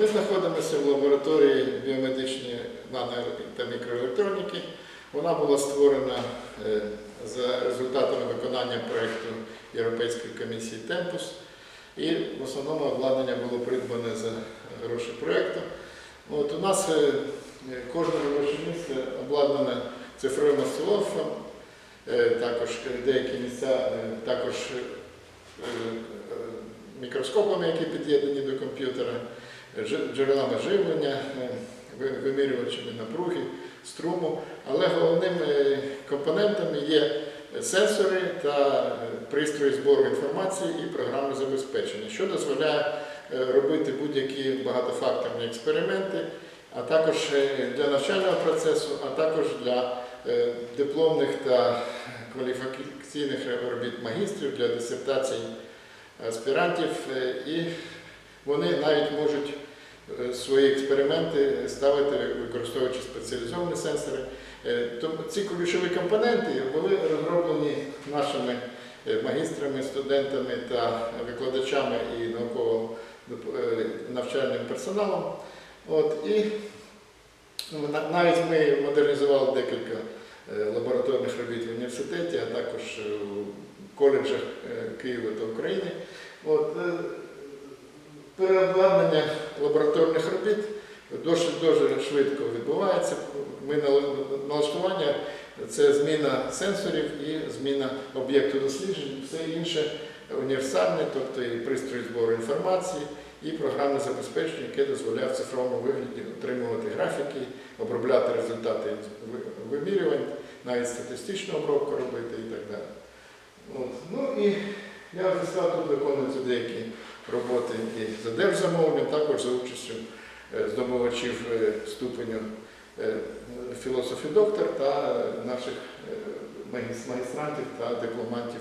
Ми знаходимося в лабораторії біомедичної та мікроелектроніки. Вона була створена е, за результатами виконання проєкту Європейської комісії Темпус. І в основному обладнання було придбане за гроші проєкту. От у нас е, кожне робоче місце обладнане цифровим осцилографом, е, також деякі місця також мікроскопами, які під'єднані до комп'ютера, джерелами живлення, е, вимірювачами напруги, струму. Але головним е, компонентом є сенсори та е, пристрої збору інформації і програми забезпечення, що дозволяє робити будь-які багатофакторні експерименти, а також для навчального процесу, а також для дипломних та кваліфікаційних робіт магістрів, для дисертацій аспірантів, і вони навіть можуть свої експерименти ставити, використовуючи спеціалізовані сенсори. Е, Тому ці ключові компоненти були розроблені нашими е, магістрами, студентами та викладачами і науково-навчальним персоналом. От, і ну, навіть ми модернізували декілька е, лабораторних робіт в університеті, а також е, в коледжах е, Києва та України. От, е, переобладнання лабораторних робіт дуже швидко відбувається. Ми налаштування це зміна сенсорів і зміна об'єкту досліджень, все інше універсальне, тобто і пристрій збору інформації, і програмне забезпечення, яке дозволяє в цифровому вигляді отримувати графіки, обробляти результати вимірювань, навіть статистичну обробку робити і так далі. От. Ну і я вже сказав, тут виконуються деякі роботи і за держзамовленням, також за участю е, здобувачів е, ступеню е, філософ і доктор та наших магістрантів та дипломантів